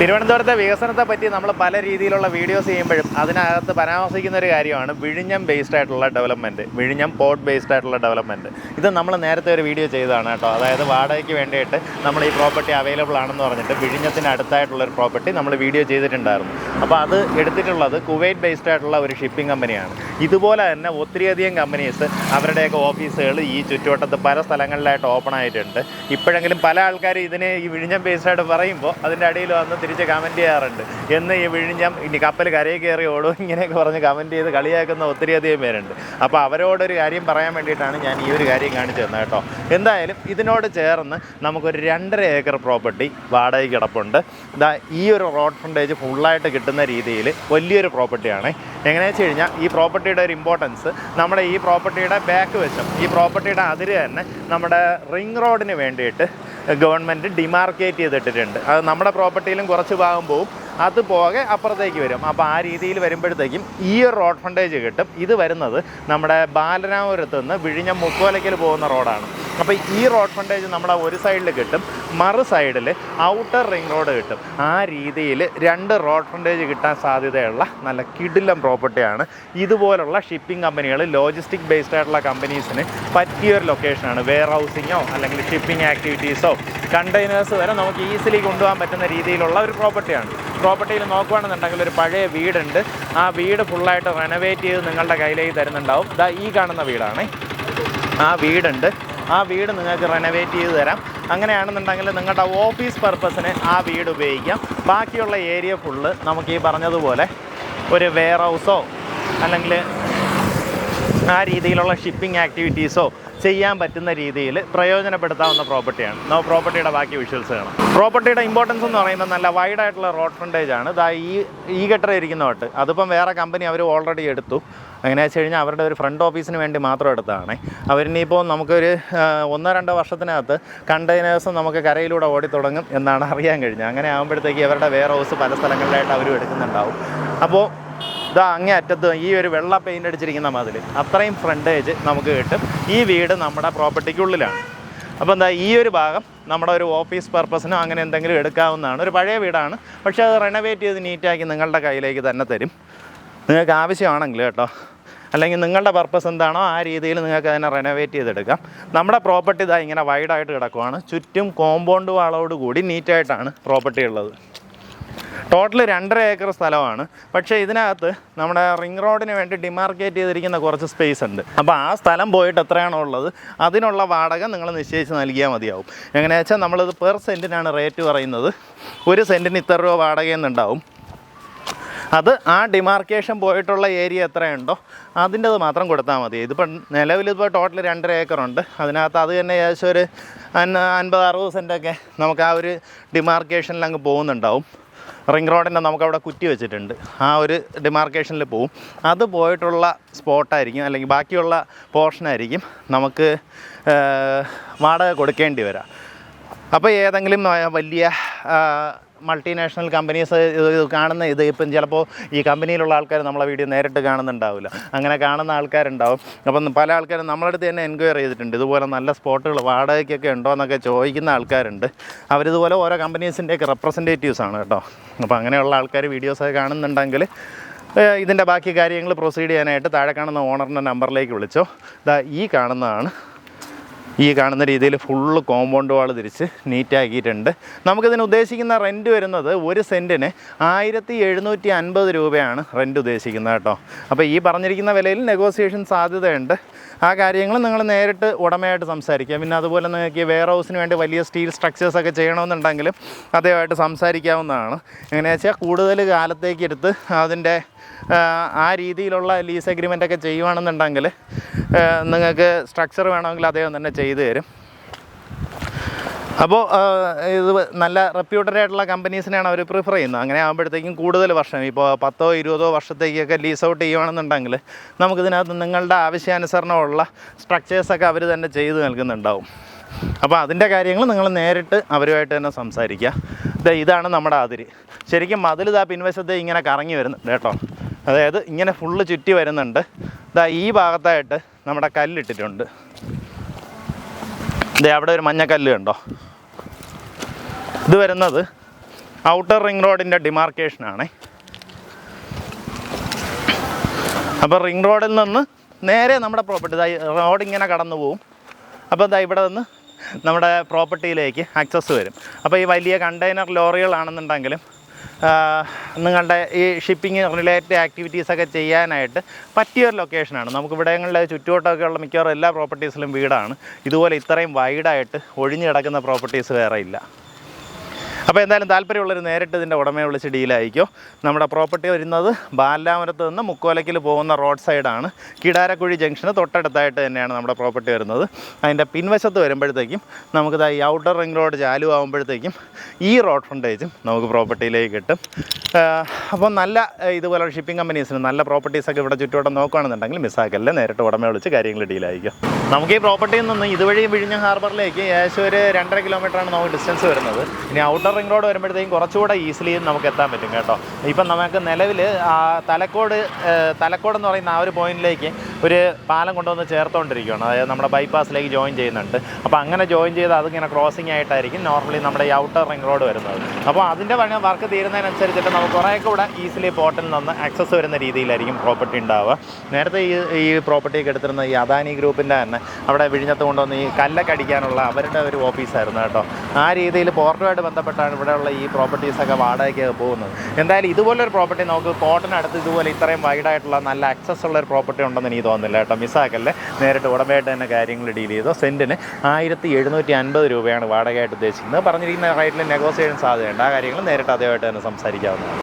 തിരുവനന്തപുരത്തെ വികസനത്തെ പറ്റി നമ്മൾ പല രീതിയിലുള്ള വീഡിയോസ് ചെയ്യുമ്പോഴും അതിനകത്ത് പരാമർശിക്കുന്ന ഒരു കാര്യമാണ് വിഴിഞ്ഞം ബേസ്ഡ് ആയിട്ടുള്ള ഡെവലപ്മെന്റ് വിഴിഞ്ഞം പോർട്ട് ബേസ്ഡ് ആയിട്ടുള്ള ഡെവലപ്മെന്റ് ഇത് നമ്മൾ നേരത്തെ ഒരു വീഡിയോ ചെയ്തതാണ് കേട്ടോ. അതായത് വാടകയ്ക്ക് വേണ്ടിയിട്ട് നമ്മൾ ഈ പ്രോപ്പർട്ടി അവൈലബിൾ ആണെന്ന് പറഞ്ഞിട്ട് വിഴിഞ്ഞത്തിന് അടുത്തായിട്ടുള്ള ഒരു പ്രോപ്പർട്ടി നമ്മൾ വീഡിയോ ചെയ്തിട്ടുണ്ടായിരുന്നു. അപ്പോൾ അത് എടുത്തിട്ടുള്ളത് കുവൈറ്റ് ബേസ്ഡ് ആയിട്ടുള്ള ഒരു ഷിപ്പിംഗ് കമ്പനിയാണ് ഇതുപോലെ തന്നെ ഒത്തിരിയധികം കമ്പനീസ് അവരുടെയൊക്കെ ഓഫീസുകൾ ഈ ചുറ്റുവട്ടത്ത് പല സ്ഥലങ്ങളിലായിട്ട് ഓപ്പൺ ആയിട്ടുണ്ട്. ഇപ്പോഴെങ്കിലും പല ആൾക്കാരും ഇതിനെ ഈ വിഴിഞ്ഞം ബേസ്ഡ് ആയിട്ട് പറയുമ്പോൾ അതിന്റെ അടിയിൽ വന്ന് തിരിച്ച് കമന്റ് ചെയ്യാറുണ്ട്. എന്ന് ഈ വിഴിഞ്ഞം ഇനി കപ്പൽ കരയിൽ കയറി ഓടും ഇങ്ങനെയൊക്കെ പറഞ്ഞ് കമന്റ് ചെയ്ത് കളിയാക്കുന്ന ഒത്തിരിയധികം പേരുണ്ട്. അപ്പോൾ അവരോടൊരു കാര്യം പറയാൻ വേണ്ടിയിട്ടാണ് ഞാൻ ഈ ഒരു കാര്യം കാണിച്ചു തന്നത് കേട്ടോ. എന്തായാലും ഇതിനോട് ചേർന്ന് നമുക്കൊരു രണ്ടര ഏക്കർ പ്രോപ്പർട്ടി വാടക കിടപ്പുണ്ട്. ഇതാ ഈ ഒരു റോഡ് ഫ്രണ്ടേജ് ഫുള്ളായിട്ട് കിട്ടുന്ന രീതിയിൽ വലിയൊരു പ്രോപ്പർട്ടിയാണ് എങ്ങനെയാണെന്ന് വെച്ച് കഴിഞ്ഞാൽ ഈ പ്രോപ്പർട്ടിയുടെ ഒരു ഇമ്പോർട്ടൻസ് നമ്മുടെ ഈ പ്രോപ്പർട്ടിയുടെ ബാക്ക് വശം ഈ പ്രോപ്പർട്ടിയുടെ അതിര് തന്നെ നമ്മുടെ റിംഗ് റോഡിന് വേണ്ടിയിട്ട് ഗവൺമെന്റ് ഡിമാർക്കേറ്റ് ചെയ്തിട്ടിട്ടുണ്ട്. അത് നമ്മുടെ പ്രോപ്പർട്ടിയിലും കുറച്ച് ഭാഗം പോവും. അത് പോകെ അപ്പുറത്തേക്ക് വരും. അപ്പോൾ ആ രീതിയിൽ വരുമ്പോഴത്തേക്കും ഈ ഒരു റോഡ് ഫണ്ടേജ് കിട്ടും. ഇത് വരുന്നത് നമ്മുടെ ബാലരാമപുരത്ത് നിന്ന് വിഴിഞ്ഞം മുക്കോലയ്ക്കൽ പോകുന്ന റോഡാണ്. അപ്പോൾ ഈ റോഡ് ഫണ്ടേജ് നമ്മുടെ ഒരു സൈഡിൽ കിട്ടും മറു സൈഡിൽ ഔട്ടർ റിംഗ് റോഡ് കിട്ടും. ആ രീതിയിൽ രണ്ട് റോഡ് ഫണ്ടേജ് കിട്ടാൻ സാധ്യതയുള്ള നല്ല കിടിലം പ്രോപ്പർട്ടിയാണ് ഇതുപോലുള്ള ഷിപ്പിംഗ് കമ്പനികൾ ലോജിസ്റ്റിക് ബേസ്ഡ് ആയിട്ടുള്ള കമ്പനീസിന് പറ്റിയൊരു ലൊക്കേഷനാണ് വെയർ ഹൗസിങ്ങോ അല്ലെങ്കിൽ ഷിപ്പിംഗ് ആക്ടിവിറ്റീസോ കണ്ടെയ്നേഴ്സ് വരെ നമുക്ക് ഈസിലി കൊണ്ടുപോകാൻ പറ്റുന്ന രീതിയിലുള്ള ഒരു പ്രോപ്പർട്ടിയാണ് പ്രോപ്പർട്ടിയിൽ നോക്കുകയാണെന്നുണ്ടെങ്കിൽ ഒരു പഴയ വീടുണ്ട്. ആ വീട് ഫുള്ളായിട്ട് റെനോവേറ്റ് ചെയ്ത് നിങ്ങളുടെ കയ്യിലേക്ക് തരുന്നുണ്ടാവും. ഈ കാണുന്ന വീടാണ്. ആ വീടുണ്ട്. ആ വീട് നിങ്ങൾക്ക് റെനോവേറ്റ് ചെയ്ത് തരാം. അങ്ങനെയാണെന്നുണ്ടെങ്കിൽ നിങ്ങളുടെ ഓഫീസ് പർപ്പസിന് ആ വീട് ഉപയോഗിക്കാം. ബാക്കിയുള്ള ഏരിയ ഫുള്ള് നമുക്ക് ഈ പറഞ്ഞതുപോലെ ഒരു വെയർ ഹൗസോ അല്ലെങ്കിൽ ആ രീതിയിലുള്ള ഷിപ്പിംഗ് ആക്ടിവിറ്റീസോ ചെയ്യാൻ പറ്റുന്ന രീതിയിൽ പ്രയോജനപ്പെടുത്താവുന്ന പ്രോപ്പർട്ടിയാണ് നോ പ്രോപ്പർട്ടിയുടെ ബാക്കി വിഷ്വൽസ് കാണാം. പ്രോപ്പർട്ടിയുടെ ഇമ്പോർട്ടൻസ് എന്ന് പറയുമ്പോൾ നല്ല വൈഡ് ആയിട്ടുള്ള റോഡ് ഫ്രണ്ടേജ് ആണ്. ഇതാ ഈ ഈ ഇരിക്കുന്ന തൊട്ട് അതിപ്പം വേറെ കമ്പനി അവർ ഓൾറെഡി എടുത്തു. എങ്ങനെയാ വെച്ച് കഴിഞ്ഞാൽ അവരുടെ ഒരു ഫ്രണ്ട് ഓഫീസിന് വേണ്ടി മാത്രം എടുത്തതാണ്. അവരിനിപ്പോൾ നമുക്കൊരു ഒന്നോ രണ്ടോ വർഷത്തിനകത്ത് കണ്ടെയ്നേഴ്സ് നമുക്ക് കരയിലൂടെ ഓടിത്തുടങ്ങും എന്നാണ് അറിയാൻ കഴിഞ്ഞത്. അങ്ങനെ ആകുമ്പോഴത്തേക്ക് അവരുടെ വെയർ ഹൗസ് പല സ്ഥലങ്ങളിലായിട്ട് അവരും എടുക്കുന്നുണ്ടാവും. അപ്പോൾ ഇതാ അങ്ങേ അറ്റത്ത് ഈ ഒരു വെള്ള പെയിന്റ് അടിച്ചിരിക്കുന്ന മതിൽ. അത്രയും ഫ്രണ്ടേജ് നമുക്ക് കിട്ടും. ഈ വീട് നമ്മുടെ പ്രോപ്പർട്ടിക്കുള്ളിലാണ് അപ്പോൾ എന്താ ഈ ഒരു ഭാഗം നമ്മുടെ ഒരു ഓഫീസ് പർപ്പസിനോ അങ്ങനെ എന്തെങ്കിലും എടുക്കാവുന്നതാണ്. ഒരു പഴയ വീടാണ്. പക്ഷേ അത് റെനോവേറ്റ് ചെയ്ത് നീറ്റാക്കി നിങ്ങളുടെ കയ്യിലേക്ക് തന്നെ തരും. നിങ്ങൾക്ക് ആവശ്യമാണെങ്കിൽ കേട്ടോ. അല്ലെങ്കിൽ നിങ്ങളുടെ പർപ്പസ് എന്താണോ ആ രീതിയിൽ നിങ്ങൾക്ക് അതിനെ റെനോവേറ്റ് ചെയ്തെടുക്കാം. നമ്മുടെ പ്രോപ്പർട്ടി ഇതാ ഇങ്ങനെ വൈഡായിട്ട് കിടക്കുവാണ്. ചുറ്റും കോമ്പൗണ്ട് വാളോട് കൂടി നീറ്റായിട്ടാണ് പ്രോപ്പർട്ടി ഉള്ളത്. ടോട്ടൽ രണ്ടര ഏക്കർ സ്ഥലമാണ്. പക്ഷേ ഇതിനകത്ത് നമ്മുടെ റിംഗ് റോഡിന് വേണ്ടി ഡിമാർക്കേറ്റ് ചെയ്തിരിക്കുന്ന കുറച്ച് സ്പേസ് ഉണ്ട്. അപ്പോൾ ആ സ്ഥലം പോയിട്ട് എത്രയാണോ ഉള്ളത് അതിനുള്ള വാടക നിങ്ങൾ നിശ്ചയിച്ച് നൽകിയാൽ മതിയാവും. എങ്ങനെയാച്ചാൽ നമ്മളിത് പെർ സെന്റിനാണ് റേറ്റ് പറയുന്നത്. ഒരു സെന്റിന് ഇത്ര രൂപ വാടകയെന്നുണ്ടാവും. അത് ആ ഡിമാർക്കേഷൻ പോയിട്ടുള്ള ഏരിയ എത്രയുണ്ടോ അതിന്റെത് മാത്രം കൊടുത്താൽ മതി. ഇതിപ്പം നിലവിൽ ഇപ്പോൾ ടോട്ടൽ രണ്ടര ഏക്കറുണ്ട് അതിനകത്ത് അത് തന്നെ ഏകദേശം ഒരു അൻ- അൻപത് അറുപത് സെന്റൊക്കെ നമുക്ക് ആ ഒരു ഡിമാർക്കേഷനിൽ അങ്ങ് പോകുന്നുണ്ടാവും. റിംഗ് റോഡിന്റെ നമുക്കവിടെ കുറ്റി വെച്ചിട്ടുണ്ട്. ആ ഒരു ഡിമാർക്കേഷനിൽ പോവും. അത് പോയിട്ടുള്ള സ്പോട്ടായിരിക്കും അല്ലെങ്കിൽ ബാക്കിയുള്ള പോർഷനായിരിക്കും നമുക്ക് വാടക കൊടുക്കേണ്ടി വരാം. അപ്പോൾ ഏതെങ്കിലും വലിയ മൾട്ടിനാഷണൽ കമ്പനീസ് ഇത് കാണുന്ന ഇത് ഇപ്പം ചിലപ്പോൾ ഈ കമ്പനിയിലുള്ള ആൾക്കാർ നമ്മളെ വീഡിയോ നേരിട്ട് കാണുന്നുണ്ടാവില്ല. അങ്ങനെ കാണുന്ന ആൾക്കാരുണ്ടാവും. അപ്പം പല ആൾക്കാരും നമ്മളെ അടുത്ത് തന്നെ എൻക്വയറി ചെയ്തിട്ടുണ്ട്. ഇതുപോലെ നല്ല സ്പോട്ടുകൾ വാടകയ്ക്കൊക്കെ ഉണ്ടോ എന്നൊക്കെ ചോദിക്കുന്ന ആൾക്കാരുണ്ട്. അവരിതുപോലെ ഓരോ കമ്പനീസിന്റെയൊക്കെ റെപ്രസെന്റേറ്റീവ്സ് ആണ് കേട്ടോ. അപ്പോൾ അങ്ങനെയുള്ള ആൾക്കാർ വീഡിയോസൊക്കെ കാണുന്നുണ്ടെങ്കിൽ ഇതിന്റെ ബാക്കി കാര്യങ്ങൾ പ്രൊസീഡ് ചെയ്യാനായിട്ട് താഴെ കാണുന്ന ഓണറിന്റെ നമ്പറിലേക്ക് വിളിച്ചോ. ഈ കാണുന്നതാണ്. ഈ കാണുന്ന രീതിയിൽ ഫുള്ള് കോമ്പൗണ്ട് വാൾ തിരിച്ച് നീറ്റാക്കിയിട്ടുണ്ട് നമുക്കിതിന് ഉദ്ദേശിക്കുന്ന റെന്റ് വരുന്നത് ഒരു സെന്റിന് ആയിരത്തി എഴുന്നൂറ്റി അൻപത് രൂപയാണ് റെന്റ് ഉദ്ദേശിക്കുന്നത് കേട്ടോ. അപ്പോൾ ഈ പറഞ്ഞിരിക്കുന്ന വിലയിൽ നെഗോസിയേഷൻ സാധ്യതയുണ്ട്. ആ കാര്യങ്ങൾ നിങ്ങൾ നേരിട്ട് ഉടമയായിട്ട് സംസാരിക്കുക. പിന്നെ അതുപോലെ നിങ്ങൾക്ക് വെയർ ഹൗസിന് വേണ്ടി വലിയ സ്റ്റീൽ സ്ട്രക്ചേഴ്സ് ഒക്കെ ചെയ്യണമെന്നുണ്ടെങ്കിലും അദ്ദേഹമായിട്ട് സംസാരിക്കാവുന്നതാണ്. എങ്ങനെയാണെന്ന് വെച്ചാൽ കൂടുതൽ കാലത്തേക്ക് എടുത്ത് അതിന്റെ ആ, രീതിയിലുള്ള ലീസ് അഗ്രിമെന്റ് ഒക്കെ ചെയ്യുവാണെന്നുണ്ടെങ്കിൽ നിങ്ങൾക്ക് സ്ട്രക്ചർ വേണമെങ്കിൽ അദ്ദേഹം തന്നെ ചെയ്തു തരും. അപ്പോൾ ഇത് നല്ല റെപ്യൂട്ടഡ് ആയിട്ടുള്ള കമ്പനീസിനെയാണ് അവർ പ്രിഫർ ചെയ്യുന്നത്. അങ്ങനെ ആകുമ്പോഴത്തേക്കും കൂടുതൽ വർഷം ഇപ്പോൾ പത്തോ ഇരുപതോ വർഷത്തേക്കൊക്കെ ലീസ് ഔട്ട് ചെയ്യുവാണെന്നുണ്ടെങ്കിൽ നമുക്കിതിനകത്ത് നിങ്ങളുടെ ആവശ്യാനുസരണമുള്ള സ്ട്രക്ചേഴ്സൊക്കെ അവർ തന്നെ ചെയ്ത് നൽകുന്നുണ്ടാവും. അപ്പോൾ അതിന്റെ കാര്യങ്ങൾ നിങ്ങൾ നേരിട്ട് അവരുമായിട്ട് തന്നെ സംസാരിക്കുക. ദേ ഇതാണ് നമ്മുടെ അതിര്. ശരിക്കും മതിൽ ഇതാ പിൻവശത്തെ ഇങ്ങനെ കറങ്ങി വരുന്നുണ്ട് കേട്ടോ. അതായത് ഇങ്ങനെ ഫുള്ള് ചുറ്റി വരുന്നുണ്ട്. ഇതാ ഈ ഭാഗത്തായിട്ട് നമ്മുടെ കല്ലിട്ടിട്ടുണ്ട്. ദേ അവിടെ ഒരു മഞ്ഞക്കല്ല് കണ്ടോ? ഇത് വരുന്നത് ഔട്ടർ റിംഗ് റോഡിന്റെ ഡിമാർക്കേഷനാണ് അപ്പോൾ റിംഗ് റോഡിൽ നിന്ന് നേരെ നമ്മുടെ പ്രോപ്പർട്ടി റോഡ് ഇങ്ങനെ കടന്നു പോവും അപ്പോൾ ഇതാ ഇവിടെ നിന്ന് നമ്മുടെ പ്രോപ്പർട്ടിയിലേക്ക് ആക്സസ് വരും. അപ്പോൾ ഈ വലിയ കണ്ടെയ്നർ ലോറികളാണെന്നുണ്ടെങ്കിലും നിങ്ങളുടെ ഈ ഷിപ്പിംഗ് റിലേറ്റഡ് ആക്ടിവിറ്റീസൊക്കെ ചെയ്യാനായിട്ട് പറ്റിയൊരു ലൊക്കേഷനാണ് നമുക്ക് ഇവിടങ്ങളിലെ ചുറ്റുവട്ടമൊക്കെ ഉള്ള മിക്കവാറും എല്ലാ പ്രോപ്പർട്ടീസിലും വീടാണ്. ഇതുപോലെ ഇത്രയും വൈഡായിട്ട് ഒഴിഞ്ഞു കിടക്കുന്ന പ്രോപ്പർട്ടീസ് വേറെ ഇല്ല. അപ്പോൾ എന്തായാലും താല്പര്യമുള്ളവർ നേരിട്ട് ഇതിന്റെ ഉടമയെ വിളിച്ച് ഡീലായിരിക്കും നമ്മുടെ പ്രോപ്പർട്ടി വരുന്നത് ബാലാമരത്ത് നിന്ന് മുക്കോലയ്ക്കിൽ പോകുന്ന റോഡ് സൈഡാണ് കിടാരക്കുഴി ജംഗ്ഷന് തൊട്ടടുത്തായിട്ട് തന്നെയാണ് നമ്മുടെ പ്രോപ്പർട്ടി വരുന്നത്. അതിന്റെ പിൻവശത്ത് വരുമ്പോഴത്തേക്കും നമുക്ക് ഈ ഔട്ടർ റിംഗ് റോഡ് ചാലു ആകുമ്പോഴത്തേക്കും ഈ റോഡ് ഫ്രണ്ടേജും നമുക്ക് പ്രോപ്പർട്ടിയിലേക്ക് കിട്ടും. അപ്പോൾ അപ്പം നല്ല ഇതുപോലെ ഷിപ്പിംഗ് കമ്പനീസിന് നല്ല പ്രോപ്പർട്ടീസൊക്കെ ഇവിടെ ചുറ്റുവട്ടം നോക്കുകയാണെന്നുണ്ടെങ്കിൽ മിസ്സാക്കല്ലേ നേരിട്ട് ഉടമയെ വിളിച്ച് കാര്യങ്ങൾ ഡീലായിരിക്കും നമുക്ക് ഈ പ്രോപ്പർട്ടിയിൽ നിന്ന് ഇതുവഴി വിഴിഞ്ഞ ഹാർബറിലേക്ക് ഏകദേശം ഒരു രണ്ടര കിലോമീറ്ററാണ് നമുക്ക് ഡിസ്റ്റൻസ് വരുന്നത്. ഇനി ഔട്ടർ റിംഗ് റോഡ് വരുമ്പോഴത്തേക്കും കുറച്ചുകൂടെ ഈസിലി നമുക്ക് എത്താൻ പറ്റും കേട്ടോ. ഇപ്പം നമുക്ക് നിലവിൽ തലക്കോട് തലക്കോട് എന്ന് പറയുന്ന ആ ഒരു പോയിന്റിലേക്ക് ഒരു പാലം കൊണ്ടുവന്ന് ചേർത്തുകൊണ്ടിരിക്കുകയാണ് അതായത് നമ്മുടെ ബൈപ്പാസിലേക്ക് ജോയിൻ ചെയ്യുന്നുണ്ട്. അപ്പോൾ അങ്ങനെ ജോയിൻ ചെയ്ത് അതിങ്ങനെ ക്രോസിംഗ് ആയിട്ടായിരിക്കും നോർമലി നമ്മുടെ ഈ ഔട്ടർ റിംഗ് റോഡ് വരുന്നത്. അപ്പോൾ അതിന്റെ പണി വർക്ക് തീരുന്നതിനനുസരിച്ചിട്ട് നമുക്ക് കുറേ കൂടെ ഈസിലി പോർട്ടിൽ നിന്ന് ആക്സസ് വരുന്ന രീതിയിലായിരിക്കും പ്രോപ്പർട്ടി ഉണ്ടാവുക. നേരത്തെ ഈ ഈ പ്രോപ്പർട്ടിയൊക്കെ എടുത്തിരുന്ന ഈ അദാനി ഗ്രൂപ്പിന്റെ തന്നെ അവിടെ വിഴിഞ്ഞത്ത് കൊണ്ടുവന്ന് ഈ കല്ലൊക്കെ അടിക്കാനുള്ള അവരുടെ ഒരു ഓഫീസായിരുന്നു കേട്ടോ. ആ രീതിയിൽ പോർട്ടുമായിട്ട് ബന്ധപ്പെട്ടാണ് ഇവിടെയുള്ള ഈ പ്രോപ്പർട്ടീസൊക്കെ വാടകയ്ക്ക് പോകുന്നത്. എന്തായാലും ഇതുപോലൊരു പ്രോപ്പർട്ടി നമുക്ക് കോട്ടനടുത്ത് ഇതുപോലെ ഇത്രയും വൈഡായിട്ടുള്ള നല്ല ആക്സസ് ഉള്ള ഒരു പ്രോപ്പർട്ടി ഉണ്ടെന്ന് എനിക്ക് തോന്നുന്നില്ല കേട്ടോ. മിസ്സാക്കല്ലേ? നേരിട്ട് ഉടമയായിട്ട് തന്നെ കാര്യങ്ങൾ ഡീൽ ചെയ്തോ. സെന്റിന് ആയിരത്തി എഴുന്നൂറ്റി അൻപത് രൂപയാണ് വാടകയായിട്ട് ഉദ്ദേശിക്കുന്നത്. പറഞ്ഞിരിക്കുന്ന റേറ്റിൽ നെഗോസിയേഷൻ സാധ്യതയുണ്ട്. ആ കാര്യങ്ങൾ നേരിട്ട് അതേമായിട്ട് തന്നെ സംസാരിക്കാവുന്നതാണ്.